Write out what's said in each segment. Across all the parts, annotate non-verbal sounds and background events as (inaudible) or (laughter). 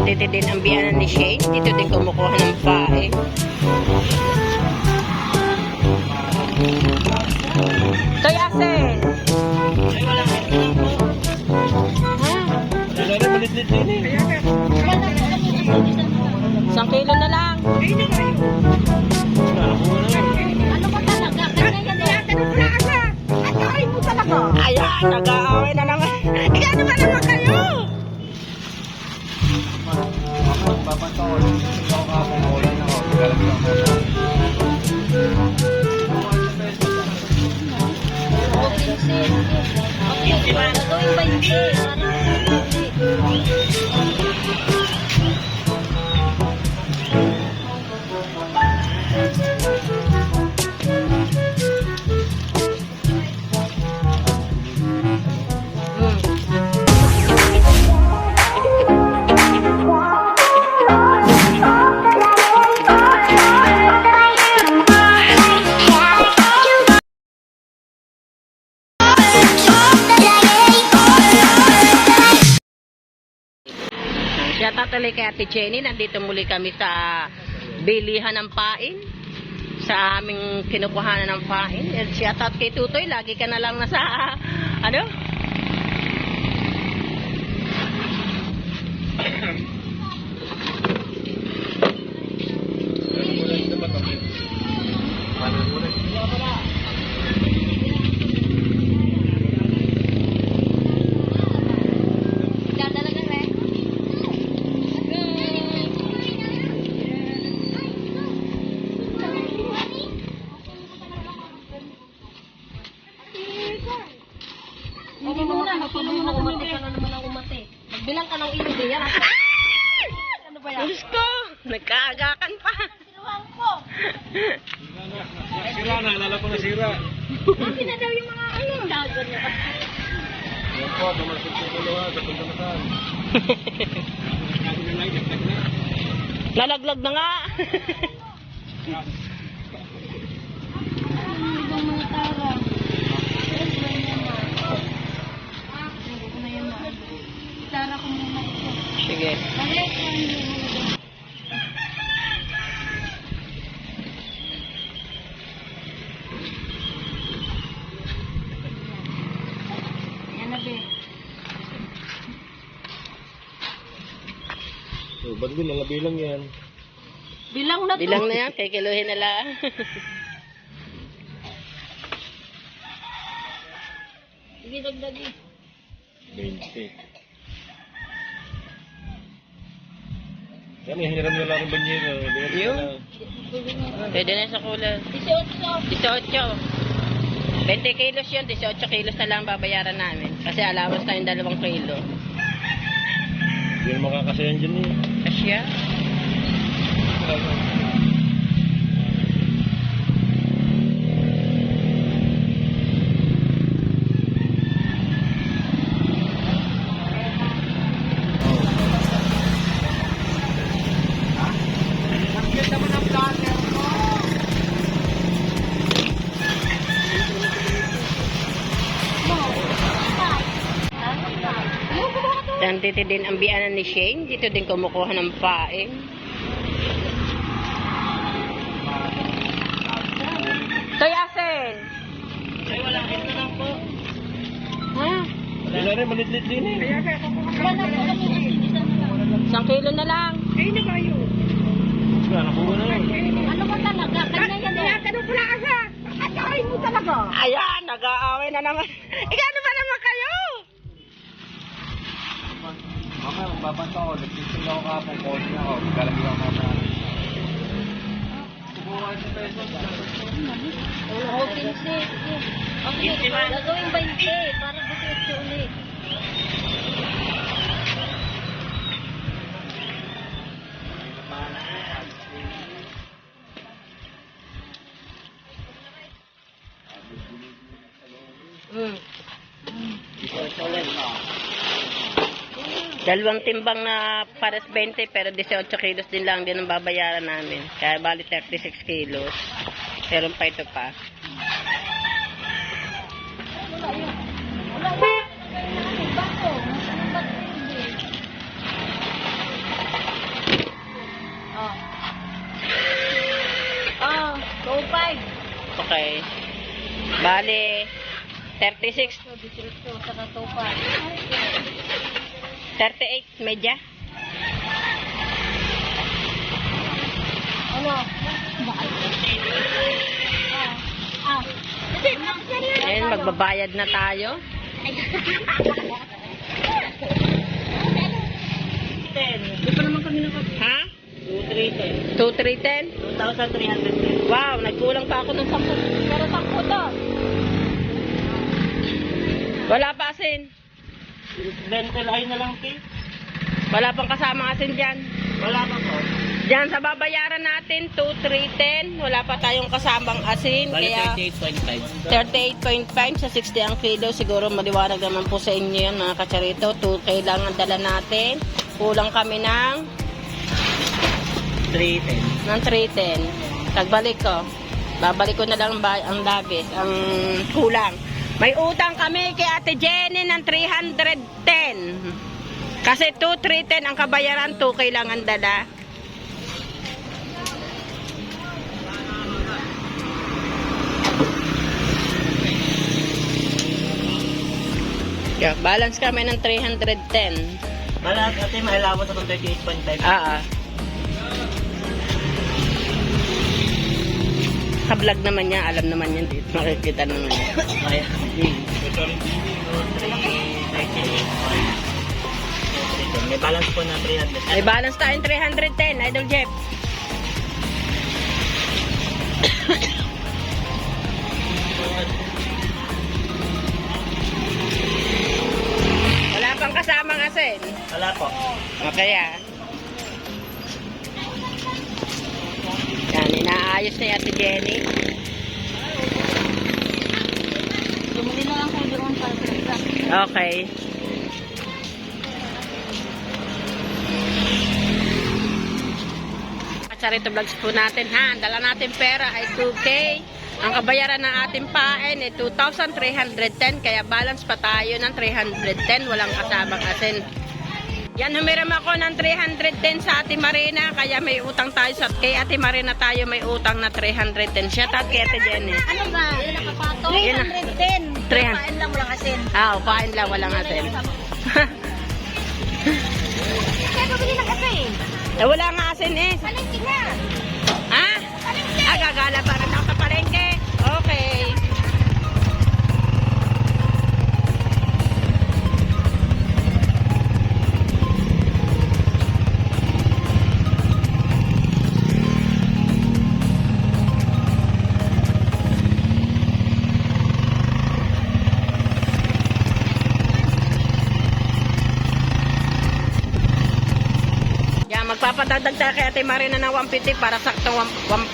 Nandito din ang biyanan ni Shane. Dito din kumukuha ng pae. Toy Asen! Wala rin malitlit din eh. Isang kilo na lang. Nakakuha na yun. Ano ba talaga? Kanya yan eh. Ay mo talaga. Ayan, nag-aaway na naman. Ano ba naman Papantawal. Ikaw ka ako. Ate Jenny. Nandito muli kami sa bilihan ng pain. Sa aming kinukuhanan ng pain. And siya tat kay Tutoy. Lagi ka na lang nasa, ano? Magbilang ka ng ilog yan. Ano ba yan? Diyos ko! Nagkaagakan pa. Sinuwang ko. Sira na. Alala ko na sira. Bakit na daw yung mga ano? Dagon niya. Yan po. Dumasok sa dalawa. Sa pagdamasan. Ako na lang. Dagdag na. Nalaglag na nga. Ano ibang mga tara? Hindi ko na yan na. Tara ko muna ito. Sige. So, ba't din? Lalabi lang yan. Bilang na to. Bilang na yan. Kikiluhin na lang. Sige, dagdagi. 20. Yan, hiram nyo lang ang banyero. Yun. Pwede na sa kulang. 18. 18. 20 kilos yun, 18 kilos na lang babayaran namin. Kasi allowance na yung dalawang kilo. Hindi makakasayan dyan eh. Kasya? Nandito din ang biyanan ni Shane. Dito din kumukuha ng pain. Toy Asen! Ay, wala. Ito lang po. Ha? Wala rin. Malitlit din eh. Wala na po kami. Isa na lang. Isang kilo na lang. Wala, nakuha na yun. Ano ba talaga? Kanya yan eh. Ayan, nag-aaway na naman. Ikaw ano ba naman kayo? Mamaya, magbabanta ko. Nagtitig ako kapag. Call na ako. Galang lang ako na. Okay, sige. Okay, gagawin ba hindi? Para buti ulit. Dalawang timbang na pares 20 pero 18 kilos din lang din ang babayaran namin. Kaya bali 36 kilos. Meron pa ito pa. Oh. Oh. oh, go five. Okay. Bali, 36. 36 to, saka 2. 38 medya. Ano? Ah. Ah. Ayun, magbabayad na tayo. Di pa naman kami nakapit. Ha? 2,310. 2,310? 2,310. Wow, nagkulang pa ako ng 10. Pero sakto to. Wala pa asin. 20 ay na lang, Kate. Wala pang kasama asin dyan. Wala pa po. Diyan sa babayaran natin, 2,310. Wala pa tayong kasamang asin. Kaya 38.5. 38.5 sa 60 ang kilo. Siguro maliwanag naman po sa inyo yan mga kacharito. 2 kailangan dala natin. Kulang kami ng, 310. ng 310. Tagbalik ko. Babalik ko na lang ba ang labis, ang kulang. May utang kami kay Ate Jenny ng 310. Kasi 2, 310 ang kabayaran, 2 kailangan dala. Yeah, balance kami ng 310. Malas ate, maalawa sa 38.5. Ah, ah. Kablog naman niya, alam naman yan dito. Makikita naman niya. Ay, May balance po na 300. May balance tayong 310, Idol Jeff. Wala pang kasamang asin. Wala po. Okay ah. Yan, inaayos na Ate Jenny. Tumuli na lang kayo doon para sa Okay. Charito vlogs po natin ha. Ang dala natin pera ay 2K. Ang kabayaran ng ating paen ay 2,310. Kaya balance pa tayo ng 310. Walang kasamang asin. Yan, humiram ako ng 310 sa Ate Marina. Kaya may utang tayo sa kay Ate Marina tayo may utang na 310. Shout out kay Ate Jenny. Ano ba? Yun nakapato. Yun na. 310. 300. Pain lang walang asin. Ah, upahin lang, walang asin. Kaya pabili ng asin. eh, wala nga asin eh. Palengke na. Ha? Ah, gagala pa rin ako sa palengke. Okay. Tayo kay Ate Marina ng 150 para saktong one- one-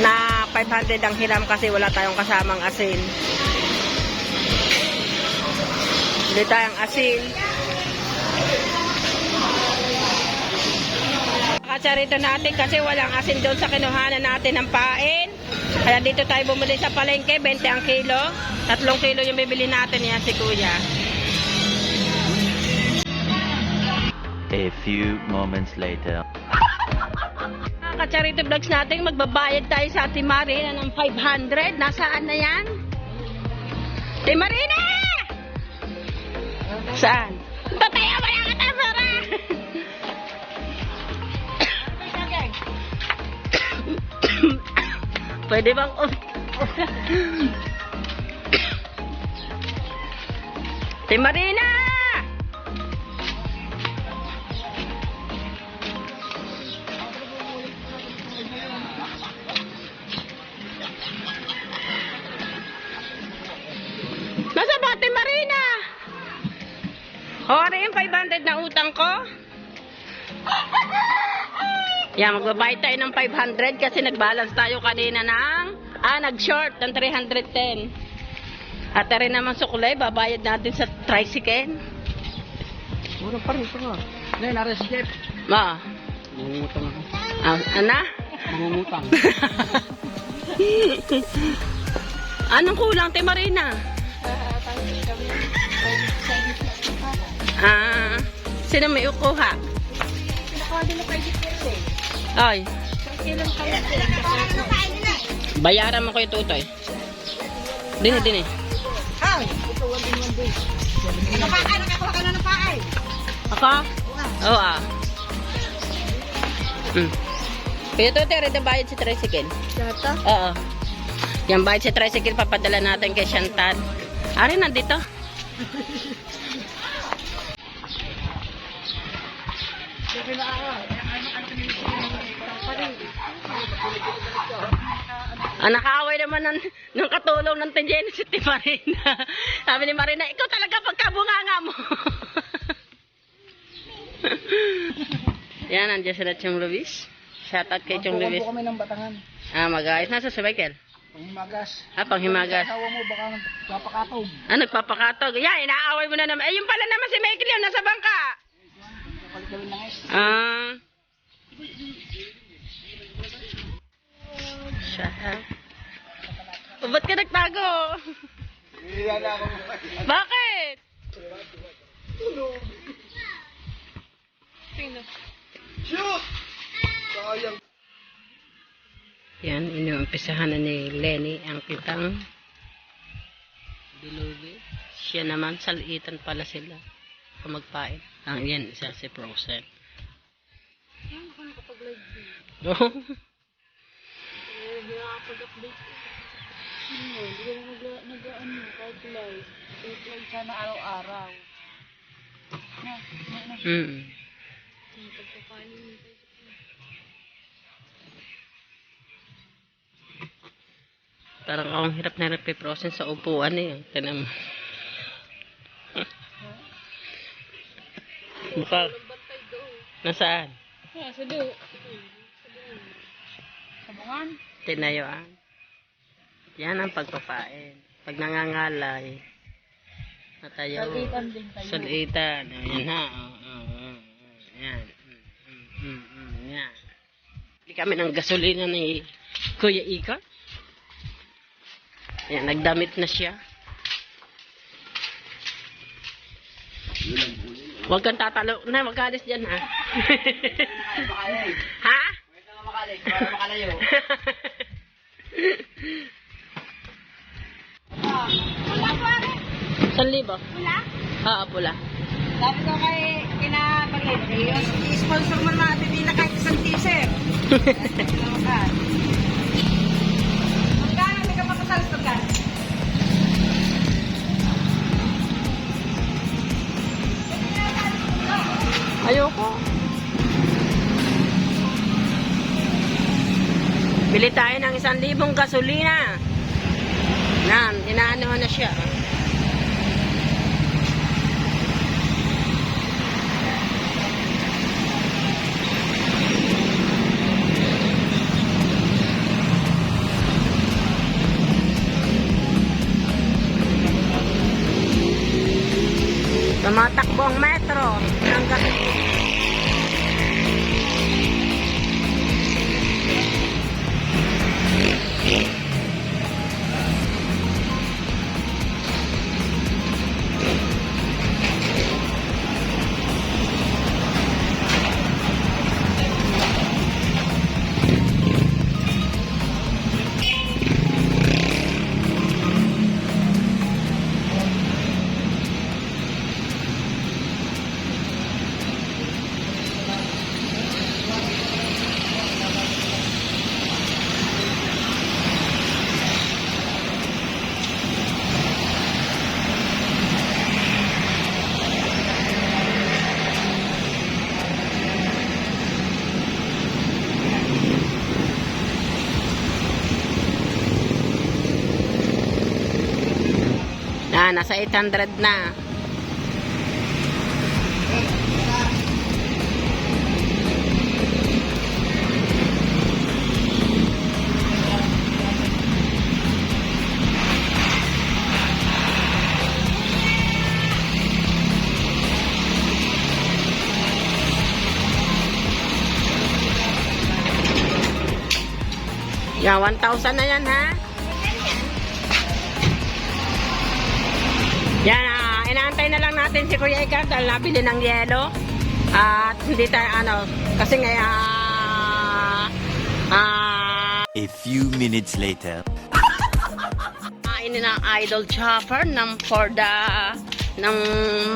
na 500 ang hiram kasi wala tayong kasamang asin. Hindi tayong asin. Katsarito natin kasi walang asin doon sa kinuhanan natin ng pain. Kaya dito tayo bumili sa palengke, 20 ang kilo. Tatlong kilo yung bibili natin yan si Kuya. A few moments later. Mga Kacharito Vlogs natin, magbabayad tayo sa Ate Marina ng 500. Nasaan na yan? Ate Marina! Saan? Tataya, wala ka tasara! (coughs) Pwede bang... (coughs) Ate Marina! O, ano yung 500 na utang ko? Yan, magbabayad tayo ng 500 kasi nag-balance tayo kanina ng, ah, nag-short ng 310. At rin naman sukulay, babayad natin sa tricycle. Mura pa rin ito nga. Ngayon, naras Jeff. Ma, Mangungutang ako. ah, ana? Mangungutang. (laughs) Anong kulang, Te Marina? Ah, sino may ukuha? Pinakawadi na kayo dito eh. Ay, Kailan kayo? bayaran mo ko yung tutoy. Din, din eh. Ay. Napakay, nakakuha ka na ng pakay. Ako? Oo ah. Hmm. Kaya ito, tere, na bayad sa tricycle. Oo. Yung bayad sa tricycle, papadala natin kay Chantal. Ari, nandito. (laughs) Ah, nakaaway naman ng, ng katulong ng Tenjeno si Marina. Sabi ni Marina, ikaw talaga pagkabunganga mo. Yan, nandiyan sila Chong Luis. Shout out kay Chong Luis. kami ng batangan. Ah, mag-ayos. Nasa si Michael? Panghimagas. Ah, panghimagas. Asawa mo baka napakatog. Ah, nagpapakatog. Yan, inaaway mo na naman. Eh, yung pala naman si Michael yun, nasa bangka. Kapalit kami ng is. Ah. Siya, ha? O, ba't ka nagtago? Hindi na ako. Bakit? Shoot! Sayang. Yan, inuumpisahan na ni Lenny ang kitang bilubi. Siya naman, salitan pala sila. Kung magpain. Ang yan, isa si Frozen. Oh. Sana (laughs) araw-araw. Mm. Parang ako ang hirap na hirap Frozen sa upuan eh. Tinan mo. Mukha. Nasaan? Sabungan? Tinayuan. Yan ang pagpapain. Pag nangangalay. Natayo. Salitan din tayo. Sulitan. Ayan ha. Oh, oh, oh, oh. Yan. Mm, mm, mm, kami ng gasolina ni Kuya Ika. Ayan, nagdamit na siya. Huwag kang tatalo. Na, magkalis dyan ha. (laughs) ha? Wait na makalik. Para makalayo. San libo? Wala? Oo, pula. Sabi ko kay kinapagay, i-sponsor mo naman natin na kahit isang t-shirt. Naman. Magkano may kapatasalas magkano? Ayoko. Bili tayo ng isang libong gasolina. Nan, inaano na siya. Tumatakbo ang metro ng Yeah. Nasa 800 na. Yan, 1,000 na yan, ha? Inaantay na lang natin si Kuya Ika dahil nabili ng yelo. At hindi tayo, ano, kasi nga, ah, ah, A few minutes later. ah, ni ng Idol Chopper ng for the ng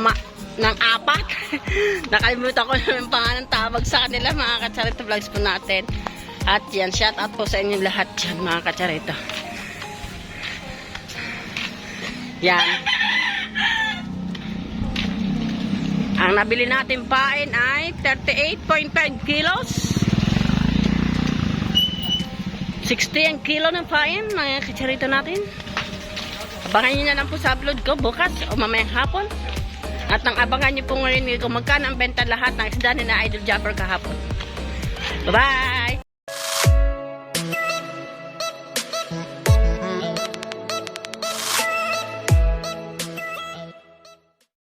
ma, ng apat. (laughs) Nakalimutan ko na yung pangalan tawag sa kanila mga kacharito vlogs po natin. At yan, shout out po sa inyo lahat yan mga kacharito. Yan. (laughs) Ang nabili natin pain ay 38.5 kilos. 60 ang kilo ng pain, mga kacharito natin. Abangan nyo na lang po sa upload ko bukas o mamayang hapon. At nang abangan nyo po ngayon kung magkano ang benta lahat ng isda ni na Idol Japper kahapon. Bye-bye!